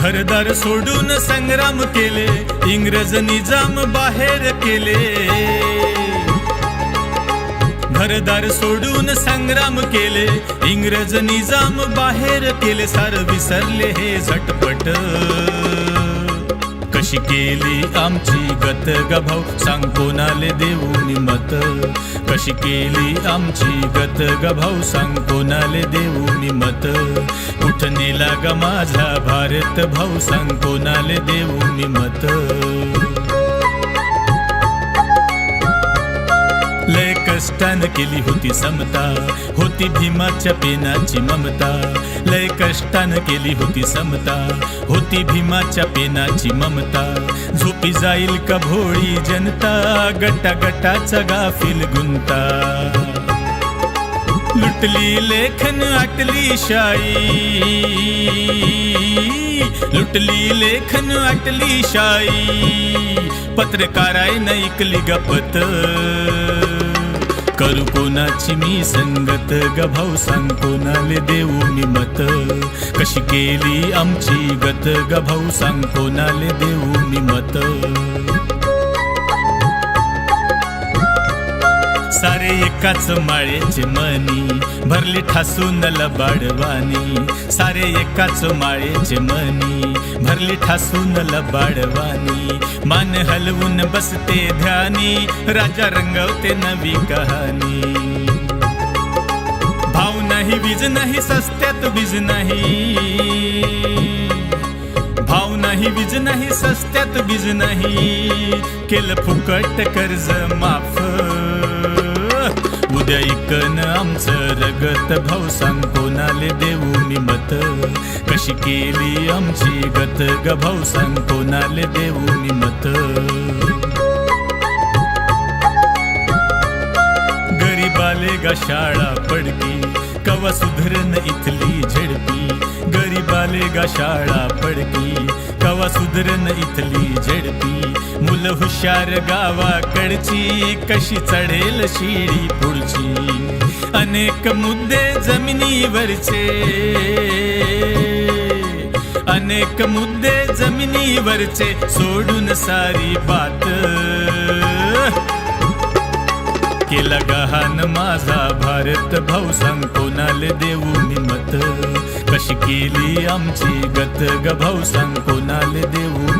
घरदार सोडून संग्राम केले इंग्रज निजाम बाहेर केले. घरदार सोडून संग्राम केले इंग्रज निजाम बाहेर केले सार विसरले हे झटपट. कशी केली आमची गत ग भाऊ सांग कोणाले देऊनी मत. कशी केली आमची गत? ग भाऊ सांग कोणाले देऊनी मत कुठ नेला ग माझा भारत? भाऊ सांग कोणाले देऊनी मत कष्टानं केली होती समता होती भीमाच्या पेनाची ममता. लय कष्टानं केली होती समता होती भीमाच्या पेनाची ममता. झोपी जाईल का भोळी जनता गटा गटाचा गाफिल गुंता. लुटली लेखन आटली शाई. लुटली लेखन आटली शाई. पत्रकाराय ऐकली गपत. करू कोणाची मी संगत? ग भाऊ सांग कोणाले देऊ मी मत. कशी केली आमची गत? ग भाऊ सांग कोणाले देऊ मी मत. सारे एकाच माळेचे मनी भरली ठासून लबाडवानी. सारे एकाच माळेचे मनी भरली ठासून लबाडवानी. मान हलवून बसते ध्यानी. राजा रंगवते नवी कहाणी भाव नाही वीज नाही सस्त्यात वीज नाही. भाव नाही वीज नाही सस्त्यात वीज नाही. केलं फुकट कर्ज माफ. उद्या आमचं रगत भाऊ सांग कोणाले देऊ मी मत. कशी केली आमची गत ग भाऊ सांग कोणाले देऊ मी मत गरीबाले गा शाळा पडकी कवा सुधरन इथली झडपी? गरीबाले गा शाळा पडकी. कवा सुधरन इथली झडपी? मुल हुशार गावाकडची कशी चढेल शिडी पुढची? अनेक मुद्दे जमिनीवरचे. अनेक मुद्दे जमिनीवरचे. सोडून सारी बात. केला गहान माझा भारत भाऊ सांग कोणाले देऊ मी मत? कशी केली आमची गत ग भाऊ सांग कोणाले देऊ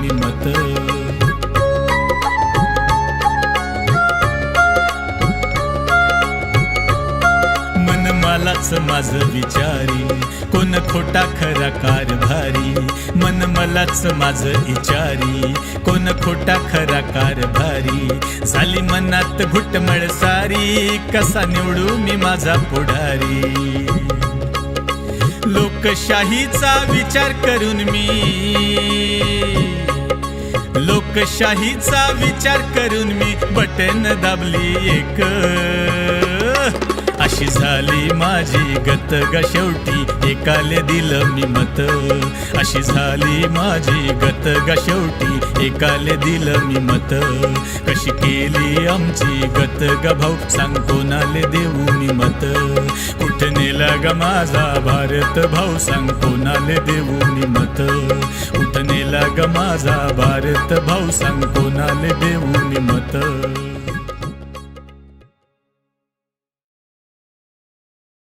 मलाच माझ विचारी. कोण खोटा खरा कारभारी? मन मलाच माझ विचारी कोण खोटा खरा कारभारी? झाली मनात घुटमळ सारी. कसा निवडू मी माझा पुढारी? लोकशाहीचा विचार करून मी. लोकशाहीचा विचार करून मी. बटन दाबली एक. अशी झाली माझी गत ग शेवटी? एकाले दिलं मी मत. अशी झाली माझी गत ग शेवटी? एकाले दिलं मी मत. कशी केली आमची गत ग भाऊ? सांग कोणाले देऊ मी मत. कुठे नेला ग माझा भारत भाऊ? सांग कोणाले देऊ मी मत. कुठे नेला ग माझा भारत भाऊ? सांग कोणाले देऊ मी मत.